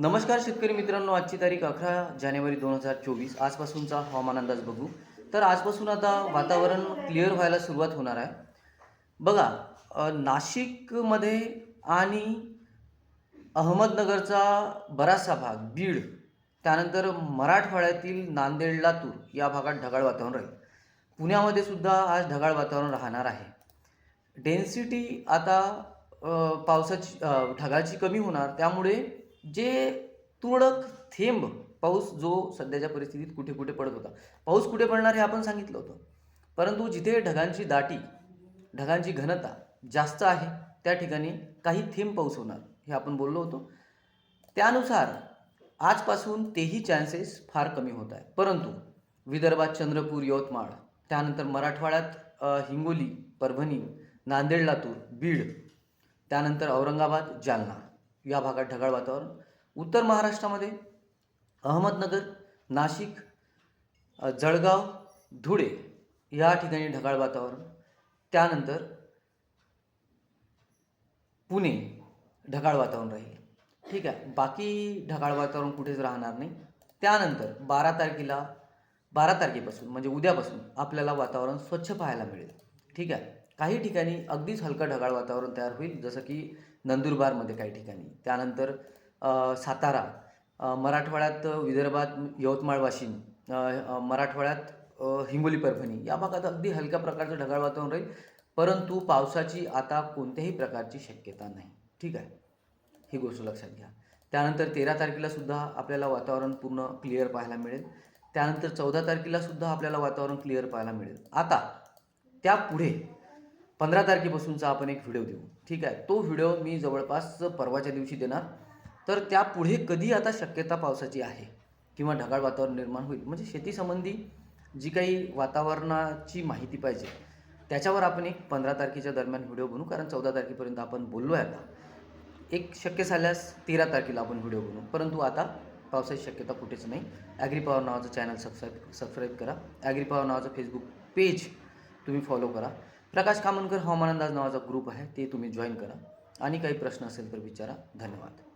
नमस्कार शेतकरी मित्रांनो आजची तारीख अकरा जानेवारी दोन हजार चोवीस आजपासूनचा हवामान अंदाज बघू. तर आजपासून आता वातावरण क्लिअर व्हायला सुरुवात होणार आहे. बघा नाशिकमध्ये आणि अहमदनगरचा बराचसा भाग बीड त्यानंतर मराठवाड्यातील नांदेड लातूर या भागात ढगाळ वातावरण राहील. पुण्यामध्ये सुद्धा आज ढगाळ वातावरण राहणार आहे. डेन्सिटी आता पावसाची ढगाळची ढगाची कमी होणार. त्यामुळे जे तुरळक थेंब पाऊस जो सध्याच्या परिस्थितीत कुठे कुठे पडत होता. पाऊस कुठे पडणार हे आपण सांगितलं होतं. परंतु जिथे ढगांची दाटी ढगांची घनता जास्त आहे त्या ठिकाणी काही थेंब पाऊस होणार हे आपण बोललो होतो. त्यानुसार आजपासून तेही चान्सेस फार कमी होत आहे परंतु विदर्भात चंद्रपूर यवतमाळ त्यानंतर मराठवाड्यात हिंगोली परभणी नांदेड लातूर बीड त्यानंतर औरंगाबाद जालना. या भागात ढगाळ वातावरण. उत्तर महाराष्ट्रामध्ये अहमदनगर नाशिक जळगाव धुळे या ठिकाणी ढगाळ वातावरण. त्यानंतर पुणे ढगाळ वातावरण राहील. ठीक आहे. बाकी ढगाळ वातावरण कुठेच राहणार नाही. त्यानंतर बारा तारखेला बारा तारखेपासून म्हणजे उद्यापासून आपल्याला वातावरण स्वच्छ पाहायला मिळेल. ठीक आहे. काही ठिकाणी अगदीच हलकं ढगाळ वातावरण तयार होईल जसं की नंदुरबारमध्ये काही ठिकाणी. त्यानंतर सातारा मराठवाड्यात विदर्भात यवतमाळ वाशिम मराठवाड्यात हिंगोली परभणी या भागात अगदी हलक्या प्रकारचं ढगाळ वातावरण राहील परंतु पावसाची आता कोणत्याही प्रकारची शक्यता नाही. ठीक आहे? ही गोष्ट लक्षात घ्या. त्यानंतर तेरा तारखेला सुद्धा आपल्याला वातावरण पूर्ण क्लिअर पाहायला मिळेल. त्यानंतर चौदा तारखेला सुद्धा आपल्याला वातावरण क्लिअर पाहायला मिळेल. आता त्यापुढे पंधरा तारखेपासूनचा आपण एक व्हिडिओ देऊ. ठीक आहे? तो व्हिडिओ मी जवळपास परवाच्या दिवशी देणार. तर त्यापुढे कधी आता शक्यता पावसाची आहे किंवा ढगाळ वातावरण निर्माण होईल म्हणजे शेतीसंबंधी जी काही वातावरणाची माहिती पाहिजे त्याच्यावर आपण एक पंधरा तारखेच्या दरम्यान व्हिडिओ बनवू कारण चौदा तारखेपर्यंत आपण बोललो आहे आता. एक शक्य झाल्यास तेरा तारखेला आपण व्हिडिओ बनवू परंतु आता पावसाची शक्यता कुठेच नाही. ॲग्रीपावर नावाचं चॅनल सबस्क्राईब सबस्क्राईब करा. ॲग्रीपावर नावाचं फेसबुक पेज तुम्ही फॉलो करा. प्रकाश कामनकर हवामान अंदाज नावाचा ग्रुप आहे ते तुम्ही जॉईन करा. आणि काही प्रश्न असेल तर विचारा. धन्यवाद.